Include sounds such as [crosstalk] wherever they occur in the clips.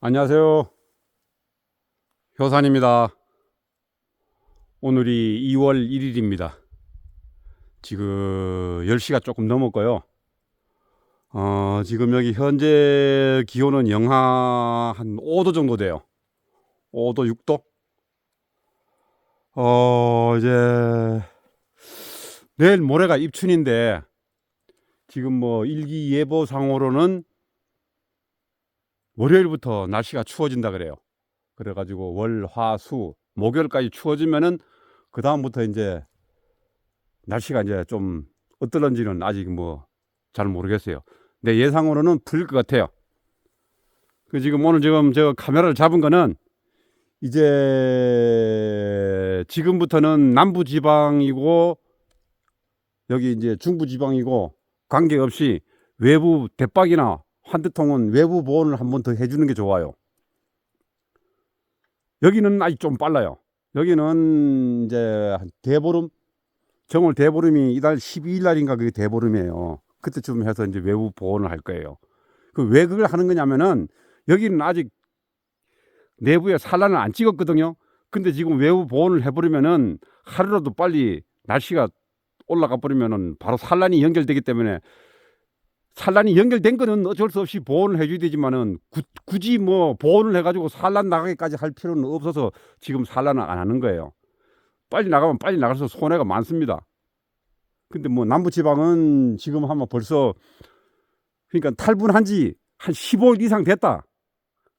안녕하세요. 효산입니다. 오늘이 2월 1일입니다. 지금 10시가 조금 넘었고요. 어, 지금 여기 현재 기온은 영하 한 5도 정도 돼요. 5도, 6도? 어, 이제 내일 모레가 입춘인데 지금 뭐 일기예보상으로는 월요일부터 날씨가 추워진다 그래요. 그래가지고 월, 화, 수, 목요일까지 추워지면은 그 다음부터 이제 날씨가 이제 좀 어떨런지는 아직 뭐 잘 모르겠어요. 내 예상으로는 풀릴 것 같아요. 그 지금 오늘 지금 저 카메라를 잡은 거는 이제 지금부터는 남부 지방이고 여기 이제 중부 지방이고 관계없이 외부 대박이나 환드통은 외부 보온을 한 번 더 해주는 게 좋아요. 여기는 아직 좀 빨라요. 여기는 이제 한 대보름, 정월 대보름이 이달 12일 날인가 그게 대보름이에요. 그때쯤 해서 이제 외부 보온을 할 거예요. 그 왜 그걸 하는 거냐면은 여기는 아직 내부에 산란을 안 찍었거든요. 근데 지금 외부 보온을 해버리면은 하루라도 빨리 날씨가 올라가 버리면은 바로 산란이 연결되기 때문에 산란이 연결된 거는 어쩔 수 없이 보온을 해줘야 되지만은 구, 굳이 뭐 보온을 해가지고 산란 나가기까지 할 필요는 없어서 지금 산란을 안 하는 거예요. 빨리 나가면 빨리 나가서 손해가 많습니다. 근데 뭐 남부지방은 지금 하면 벌써 그러니까 탈분한 지 한 15일 이상 됐다.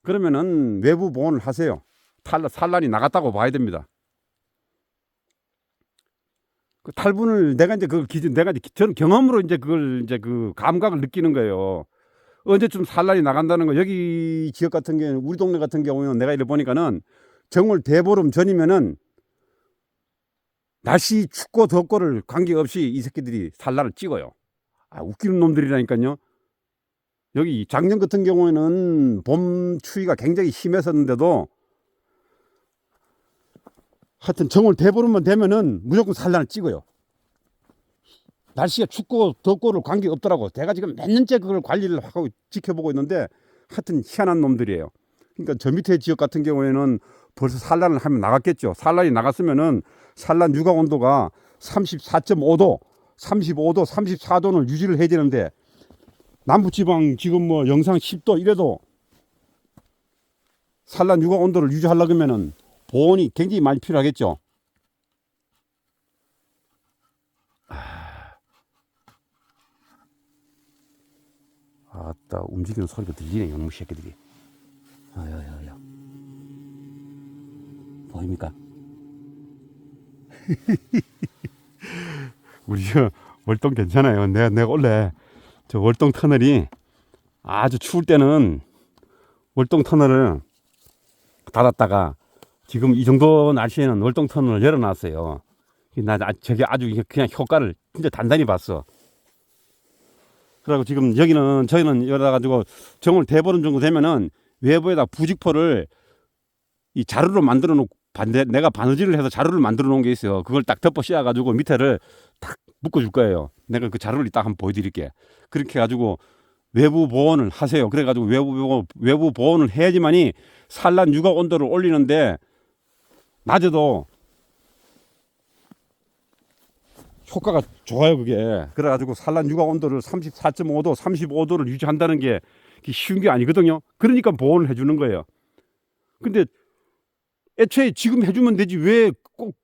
그러면은 외부 보온을 하세요. 탈, 산란이 나갔다고 봐야 됩니다. 그 탈분을 내가 이제 그 기준 내가 이제 저는 경험으로 이제 그걸 이제 그 감각을 느끼는 거예요. 언제쯤 산란이 나간다는 거 여기 지역 같은 경우는 우리 동네 같은 경우는 내가 이래 보니까는 정월 대보름 전이면은 날씨 춥고 덥고를 관계없이 이 새끼들이 산란을 찍어요. 아 웃기는 놈들이라니까요. 여기 작년 같은 경우에는 봄 추위가 굉장히 심했었는데도 하여튼 정월 대보름만 되면은 무조건 산란을 찍어요. 날씨가 춥고 덥고를 관계 없더라고. 내가 지금 몇 년째 그걸 관리를 하고 지켜보고 있는데 하여튼 희한한 놈들이에요. 그러니까 저 밑에 지역 같은 경우에는 벌써 산란을 하면 나갔겠죠. 산란이 나갔으면은 산란 유가 온도가 34.5도, 35도, 34도는 유지를 해야 되는데 남부지방 지금 뭐 영상 10도 이래도 산란 유가 온도를 유지하려고 하면은 보온이 굉장히 많이 필요하겠죠. 아따 움직이는 소리가 들리네 영무 새끼들이. 아야야야. 보입니까? [laughs] 우리 저 월동 괜찮아요. 내가 내가 원래 저 월동 터널이 아주 추울 때는 월동 터널을 닫았다가 지금 이 정도 날씨에는 월동 터널을 열어놨어요. 나 아- 저게 아주 그냥 효과를 진짜 단단히 봤어. 그리고 지금 여기는 저희는 열어가지고 정월 대보름 정도 되면은 외부에다 부직포를 이 자루로 만들어 놓고 반대 내가 바느질을 해서 자루를 만들어 놓은 게 있어요. 그걸 딱 덮어 씌워 가지고 밑에를 탁 묶어 줄 거예요. 내가 그 자루를 딱 한번 보여 드릴게. 그렇게 해 가지고 외부 보온을 하세요. 그래 가지고 외부 외부 보온을 해야지만이 산란 유가 온도를 올리는데 낮에도 효과가 좋아요 그게. 그래가지고 산란 유가 온도를 34.5도 35도를 유지한다는 게 쉬운 게 아니거든요. 그러니까 보온을 해주는 거예요. 근데 애초에 지금 해주면 되지 왜 꼭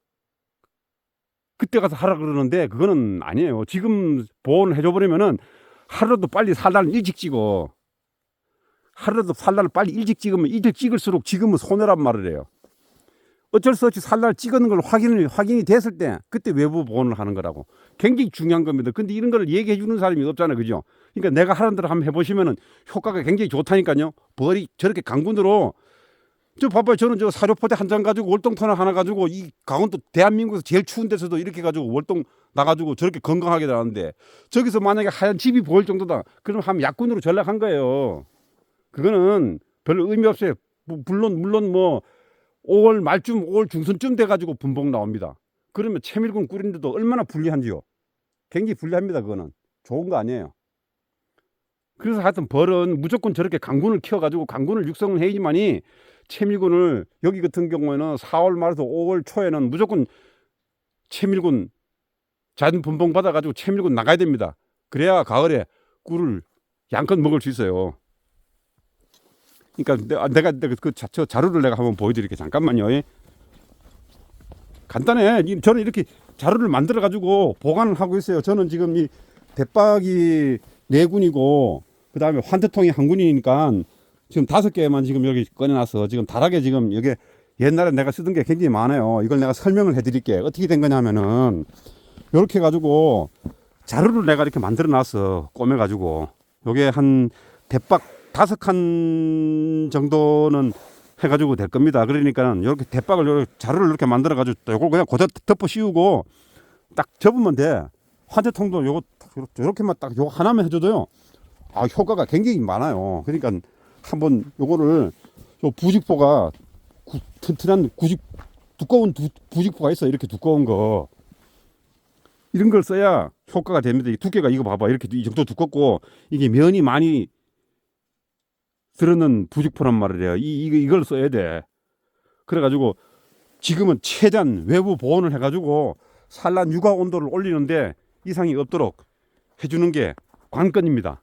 그때 가서 하라 그러는데 그거는 아니에요. 지금 보온을 해줘 버리면은 하루라도 빨리 산란을 일찍 찍어. 하루라도 산란을 빨리 일찍 찍으면 일찍 찍을수록 지금은 손해란 말을 해요 어쩔 수 없이 산란을 찍은 걸 확인을 확인이 됐을 때 그때 외부 보온을 하는 거라고 굉장히 중요한 겁니다. 근데 이런 걸 얘기해 주는 사람이 없잖아요, 그죠? 그러니까 내가 하는 대로 한번 해보시면은 효과가 굉장히 좋다니까요. 벌이 저렇게 강군으로 저 봐봐요. 저는 저 사료포대 한 장 가지고 월동 터널 하나 가지고 이 강원도 대한민국에서 제일 추운 데서도 이렇게 가지고 월동 나가지고 저렇게 건강하게 나왔는데 저기서 만약에 하얀 집이 보일 정도다. 그럼 한 약군으로 전락한 거예요. 그거는 별로 의미 없어요. 뭐 물론 물론 뭐 5월 말쯤 5월 중순쯤 돼가지고 분봉 나옵니다. 그러면 채밀군 꿀인데도 얼마나 불리한지요. 굉장히 불리합니다. 그거는 좋은 거 아니에요. 그래서 하여튼 벌은 무조건 저렇게 강군을 키워가지고 강군을 육성을 해야지만이 채밀군을 여기 같은 경우에는 4월 말에서 5월 초에는 무조건 채밀군 잣 분봉 받아가지고 채밀군 나가야 됩니다. 그래야 가을에 꿀을 양껏 먹을 수 있어요. 그러니까 내가 내가 내가 그 자, 저 자료를 내가 한번 보여드릴게요. 잠깐만요. 예. 간단해. 이- 저는 이렇게 자료를 만들어 가지고 보관을 하고 있어요. 저는 지금 이 대박이 네 군이고 그 다음에 환태통이 한 군이니까 지금 다섯 개만 지금 여기 꺼내놨어. 지금 다락에 지금 여기 옛날에 내가 쓰던 게 굉장히 많아요. 이걸 내가 설명을 해드릴게. 어떻게 된 거냐면은 이렇게 가지고 자루를 내가 이렇게 만들어 놨어. 꼬매 가지고 요게 한 대박 다섯 칸 정도는 해가지고 될 겁니다. 그러니까 이렇게 대박을 요렇게 자루를 이렇게 만들어 가지고 요걸 그냥 고대 덮어 씌우고 딱 접으면 돼. 환대통도 요거 요렇게만 딱 요거 하나만 해줘도요. 아 효과가 굉장히 많아요. 그러니까 한번 요거를 요 부직포가 구, 튼튼한 구직 두꺼운 두, 부직포가 있어 이렇게 두꺼운 거 이런 걸 써야 효과가 됩니다. 이 두께가 이거 봐봐 이렇게 이 정도 두껍고 이게 면이 많이 들어는 부직포란 말이에요. 이, 이 이걸 써야 돼. 그래가지고 지금은 최대한 외부 보온을 해가지고 산란 육아 온도를 올리는데 이상이 없도록 해주는 게 관건입니다.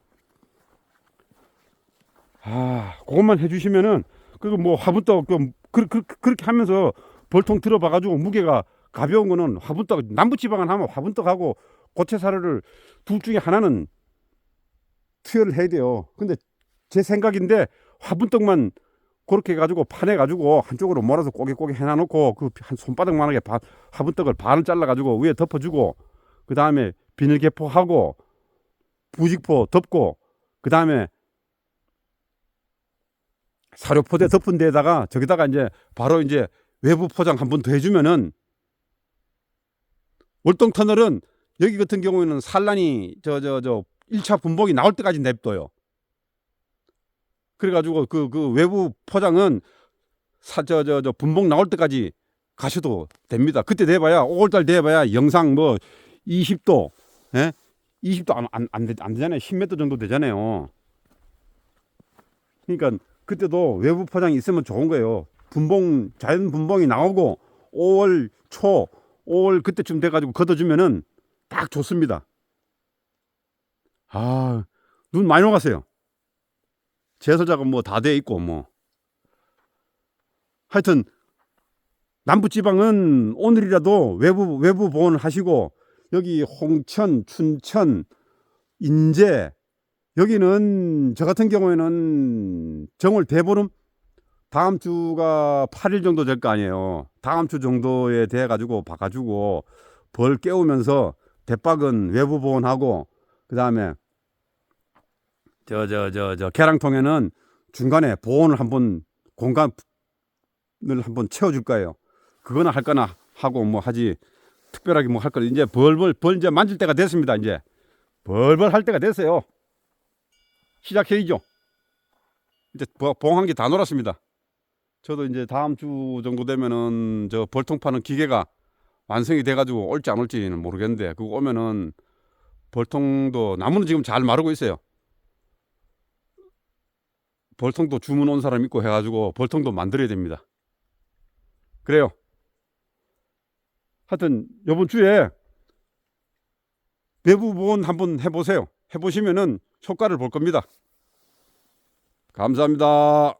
아, 그것만 해주시면은 그리고 뭐 화분떡 그, 그, 그, 그렇게 하면서 벌통 들어봐가지고 무게가 가벼운 거는 화분떡 남부지방은 하면 화분떡하고 고체 사료를 둘 중에 하나는 투여를 해야 돼요. 근데 제 생각인데 화분떡만 그렇게 해가지고 파내가지고 한쪽으로 몰아서 꼬깃꼬깃 해놔놓고 그 한 손바닥만하게 바, 화분떡을 반을 잘라가지고 위에 덮어주고 그 다음에 비닐개포하고 부직포 덮고 그 다음에 사료포대 덮은 데다가 저기다가 이제 바로 이제 외부 포장 한 번 더 해주면은 월동 터널은 여기 같은 경우에는 산란이 저 저저 1차 분봉이 나올 때까지 냅둬요. 그래가지고 그, 그 외부 포장은 사, 저, 저, 저 분봉 나올 때까지 가셔도 됩니다. 그때 돼봐야, 5월달 돼봐야 영상 뭐 20도, 예? 20도 안, 안, 안, 되, 안 되잖아요. 10m 정도 되잖아요. 그러니까 그때도 외부 포장이 있으면 좋은 거예요. 분봉, 자연 분봉이 나오고 5월 초, 5월 그때쯤 돼가지고 걷어주면은 딱 좋습니다. 아, 눈 많이 녹았어요. 제설자가 뭐다 돼 있고 뭐 하여튼 남부 지방은 오늘이라도 외부 외부 보온을 하시고 여기 홍천, 춘천, 인제 여기는 저 같은 경우에는 정월 대보름 다음 주가 8일 정도 될 거 아니에요. 다음 주 정도에 돼 가지고 봐가지고 벌 깨우면서 대박은 외부 보온하고 그 다음에 저 저 저 저 계량통에는 중간에 보온을 한번 공간을 한번 채워줄 거예요. 그거나 할 거나 하고 뭐 하지 특별하게 뭐할거 이제 벌벌 벌 이제 만질 때가 됐습니다. 이제 벌벌 할 때가 됐어요. 시작해야죠. 이제 보- 봉한 게 다 놀았습니다. 저도 이제 다음 주 정도 되면은 저 벌통 파는 기계가 완성이 돼가지고 올지 안 올지는 모르겠는데 그거 오면은 벌통도 나무는 지금 잘 마르고 있어요. 벌통도 주문 온 사람 있고 해가지고 벌통도 만들어야 됩니다. 그래요. 하여튼 이번 주에 외부 보온 한번 해보세요. 해보시면은 효과를 볼 겁니다. 감사합니다.